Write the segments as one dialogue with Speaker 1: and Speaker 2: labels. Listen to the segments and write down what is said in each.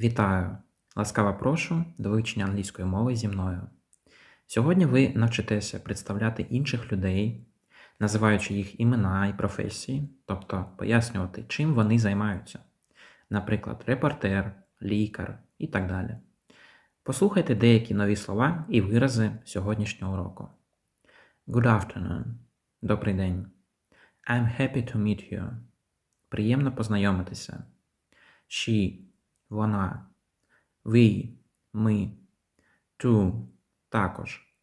Speaker 1: Вітаю! Ласкаво прошу до вивчення англійської мови зі мною. Сьогодні ви навчитеся представляти інших людей, називаючи їх імена і професії, тобто пояснювати, чим вони займаються, наприклад, репортер, лікар і так далі. Послухайте деякі нові слова і вирази сьогоднішнього уроку. Good afternoon. Добрий день. I'm happy to meet you. Приємно познайомитися. She – вона. We – ми. To – також.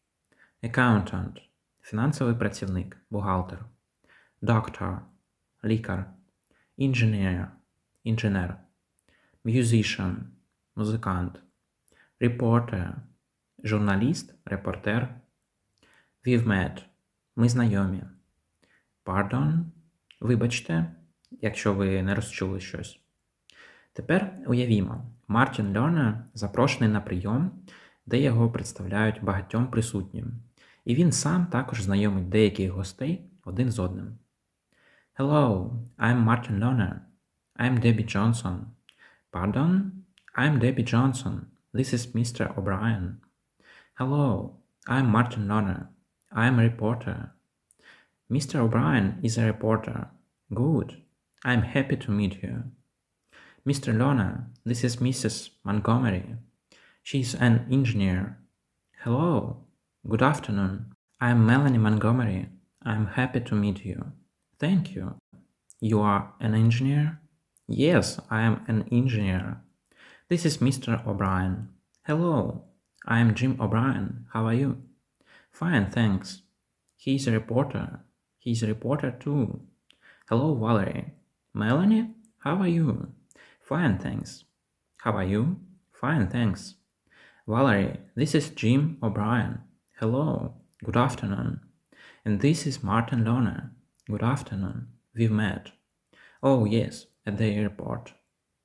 Speaker 1: Accountant – фінансовий працівник, бухгалтер. Doctor – лікар. Engineer – інженер. Musician – музикант. Reporter – журналіст, репортер. We've met – ми знайомі. Pardon – вибачте, якщо ви не розчули щось. Тепер уявімо, Мартін Льорнер запрошений на прийом, де його представляють багатьом присутнім, і він сам також знайомить деяких гостей один з одним. Hello, I'm Martin Lerner. I'm Debbie Johnson. Pardon? I'm Debbie Johnson. This is Mr. O'Brien. Hello, I'm Martin Lerner. I'm a reporter. Mr. O'Brien is a reporter. Good. I'm happy to meet you. Mr. Lerner, this is Mrs. Montgomery. She's an engineer. Hello. Good afternoon. I'm Melanie Montgomery. I'm happy to meet you. Thank you. You are an engineer? Yes, I am an engineer. This is Mr. O'Brien. Hello. I'm Jim O'Brien. How are you? Fine, thanks. He's a reporter. He's a reporter too. Hello, Valerie. Melanie, how are you? Fine, thanks. How are you? Fine, thanks. Valerie, this is Jim O'Brien. Hello. Good afternoon. And this is Martin Lerner. Good afternoon. We've met. Oh, yes, at the airport.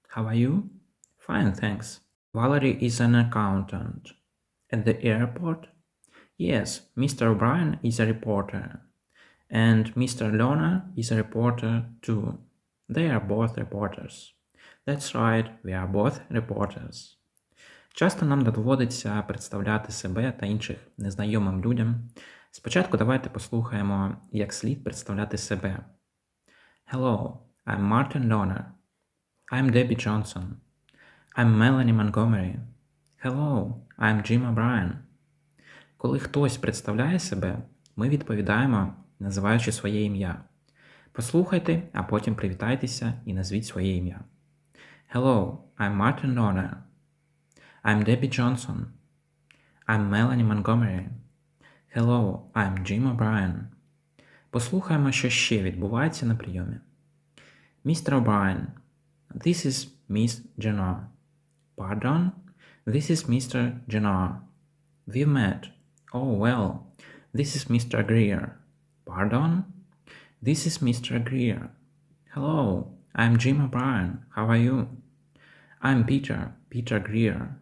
Speaker 1: How are you? Fine, thanks. Valerie is an accountant. At the airport? Yes, Mr. O'Brien is a reporter. And Mr. Lerner is a reporter too. They are both reporters. That's right, we are both reporters. Часто нам доводиться представляти себе та інших незнайомим людям. Спочатку давайте послухаємо, як слід представляти себе. Hello, I'm Martin Lerner. I'm Debbie Johnson. I'm Melanie Montgomery. Hello, I'm Jim O'Brien. Коли хтось представляє себе, ми відповідаємо, називаючи своє ім'я. Послухайте, а потім привітайтеся і назвіть своє ім'я. Hello, I'm Martin Lerner. I'm Debbie Johnson. I'm Melanie Montgomery. Hello, I'm Jim O'Brien. Послухаємо, що ще відбувається на прийомі. Mr. O'Brien, this is Miss Genoa. Pardon? This is Mr. Genoa. We've met. Oh, well, this is Mr. Greer. Pardon? This is Mr. Greer. Hello, I'm Jim O'Brien. How are you? I'm Peter, Peter Greer.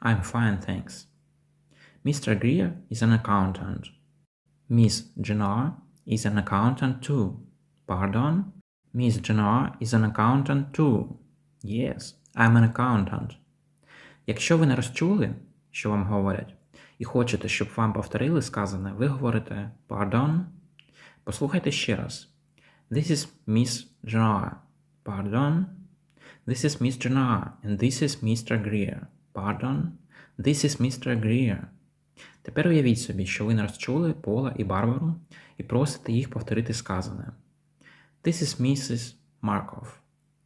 Speaker 1: I'm fine, thanks. Mr. Greer is an accountant. Miss Genoa is an accountant too. Pardon? Miss Genoa is an accountant too. Yes, I'm an accountant. Якщо ви не розчули, що вам говорять, і хочете, щоб вам повторили сказане, ви говорите pardon. Послухайте ще раз. This is Miss Genoa. Pardon. This is Miss Genoa. And this is Mr. Greer. Pardon. This is Mr. Greer. Тепер уявіть собі, що ви не розчули Пола і Барбару і просите їх повторити сказане. This is Mrs. Markov.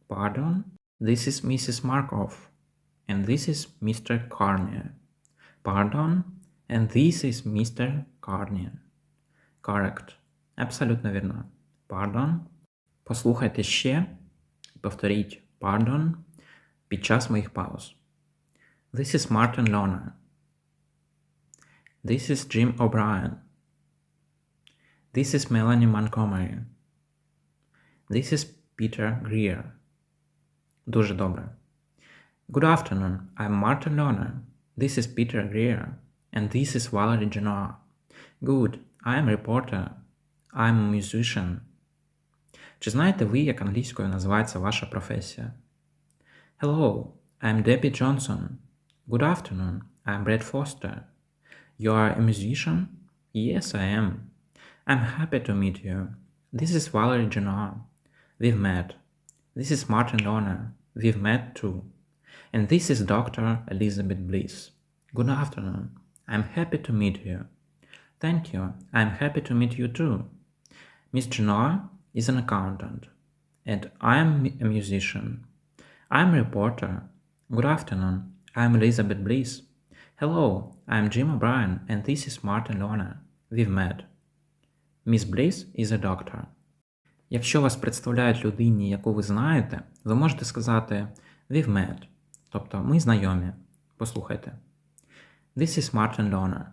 Speaker 1: Pardon? This is Mrs. Markov. And this is Mr. Carnier. Pardon? And this is Mr. Carnier. Correct. Абсолютно вірно. Pardon. Послухайте ще. Повторіть pardon під час моїх пауз. This is Martin Lerner. This is Jim O'Brien. This is Melanie Montgomery. This is Peter Greer. Дуже добре. Good afternoon. I'm Martin Lerner. This is Peter Greer. And this is Valerie Genoa. Good. I am a reporter. I'm a musician. Чи знаєте ви, як англійською називається ваша професія? Hello, I'm Debbie Johnson. Good afternoon. I'm Brett Foster. You are a musician? Yes, I am. I'm happy to meet you. This is Valerie Genoa. We've met. This is Martin Lohner. We've met too. And this is Dr. Elizabeth Bliss. Good afternoon. I'm happy to meet you. Thank you. I'm happy to meet you too. Miss Genoa is an accountant, and I'm a musician. I'm a reporter. Good afternoon. I'm Elizabeth Bliss. Hello, I'm Jim O'Brien, and this is Martin Lohner. We've met. Miss Bliss is a doctor. Якщо вас представляють людині, яку ви знаєте, ви можете сказати We've met, тобто ми знайомі. Послухайте. This is Martin Lohner.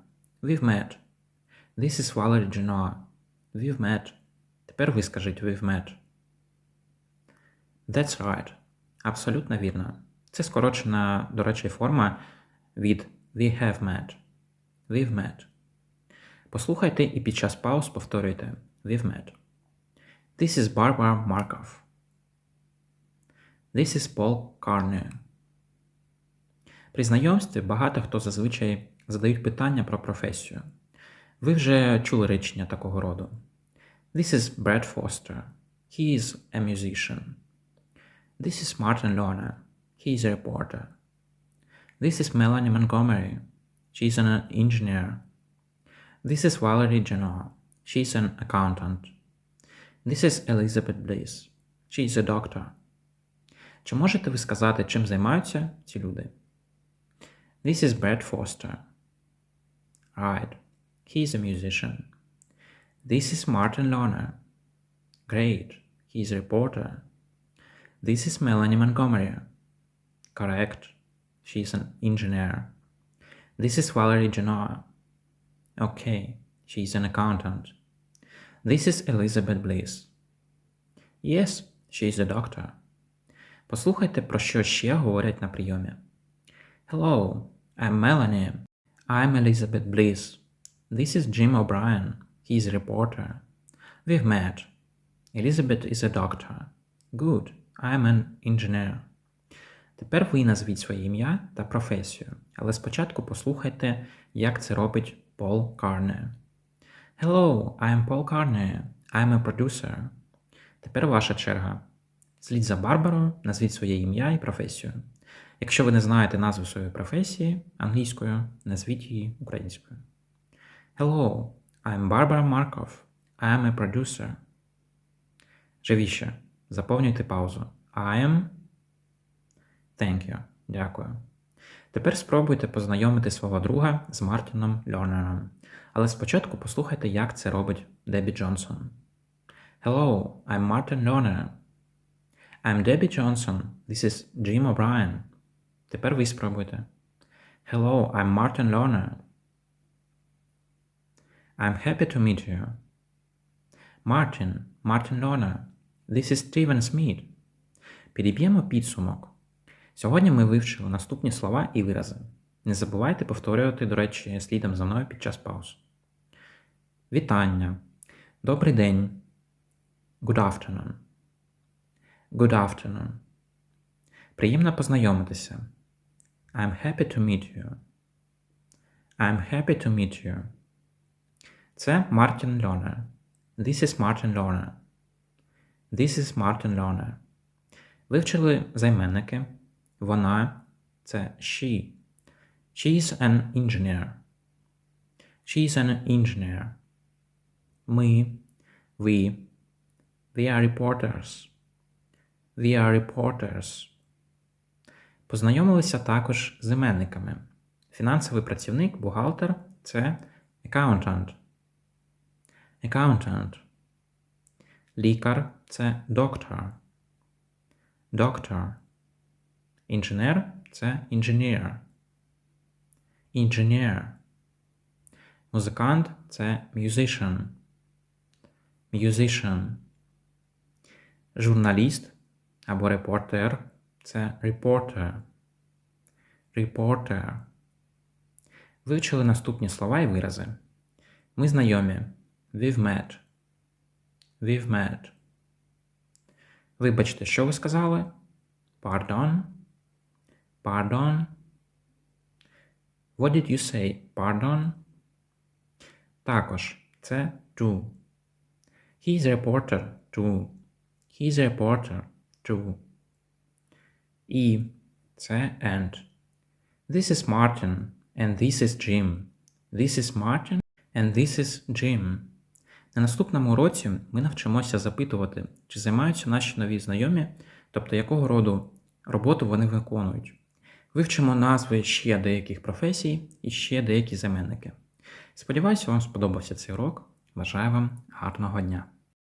Speaker 1: We've met. This is Valerie Genoa. We've met. Тепер ви скажіть We've met. That's right. Абсолютно вірно. Це скорочена, до речі, форма від We have met. We've met. Послухайте і під час пауз повторюйте We've met. This is Barbara Markov. This is Paul Carney. При знайомстві багато хто зазвичай задають питання про професію. Ви вже чули речення такого роду. This is Brad Foster. He is a musician. This is Martin Lohner. He is a reporter. This is Melanie Montgomery. She's an engineer. This is Valerie Genoa. She's an accountant. This is Elizabeth Bliss. She's a doctor. Чи можете ви сказати, чим займаються ці люди? This is Brad Foster. Right. He's a musician. This is Martin Lohner. Great. He's a reporter. This is Melanie Montgomery. Correct. She's an engineer. This is Valerie Genoa. Okay. She's an accountant. This is Elizabeth Bliss. Yes, she's a doctor. Послухайте, про що ще говорять на прийомі. Hello, I'm Melanie. I'm Elizabeth Bliss. This is Jim O'Brien. He's a reporter. We've met. Elizabeth is a doctor. Good. I'm an engineer. Тепер ви назвіть своє ім'я та професію, але спочатку послухайте, як це робить Пол Карне. Hello, I'm Paul Carney. I'm a producer. Тепер ваша черга. Слід за Барбарою, назвіть своє ім'я і професію. Якщо ви не знаєте назву своєї професії англійською, назвіть її українською. Hello, I'm Barbara Markov. I'm a producer. Живіше. Заповнюйте паузу. I am. Thank you. Дякую. Тепер спробуйте познайомити свого друга з Мартіном Льорнером. Але спочатку послухайте, як це робить Дебі Джонсон. Hello, I'm Martin Lerner. I'm Debbie Johnson. This is Jim O'Brien. Тепер ви спробуйте. Hello, I'm Martin Lerner. I'm happy to meet you. Martin, Martin Lerner. This is Steven Smith. Підіб'ємо підсумок. Сьогодні ми вивчили наступні слова і вирази. Не забувайте повторювати, до речі, слідом за мною під час пауз. Вітання. Добрий день. Good afternoon. Good afternoon. Приємно познайомитися. I'm happy to meet you. I'm happy to meet you. Це Мартін Льонер. This is Martin Lerner. This is Martin Lerner. Вивчили займенники. Вона це she. She is an engineer. She is an engineer. Ми, we, we are reporters. We are reporters. Познайомилися також з іменниками. Фінансовий працівник, бухгалтер це accountant. Accountant. Лікар це doctor. Doctor. Інженер це engineer. Engineer. Музикант це musician. Musician. Журналіст або репортер це reporter. Reporter. Вивчили наступні слова і вирази. Ми знайомі. We've met. We've met. Вибачте, що ви сказали? Pardon. Pardon. What did you say? Pardon. Також це to. He is a reporter. To. He is a reporter. To. І це and. This is Martin and this is Jim. This is Martin and this is Jim. На наступному уроці ми навчимося запитувати, чи займаються наші нові знайомі, тобто якого роду роботу вони виконують. Вивчимо назви ще деяких професій і ще деякі заменники. Сподіваюся, вам сподобався цей урок. Бажаю вам гарного дня!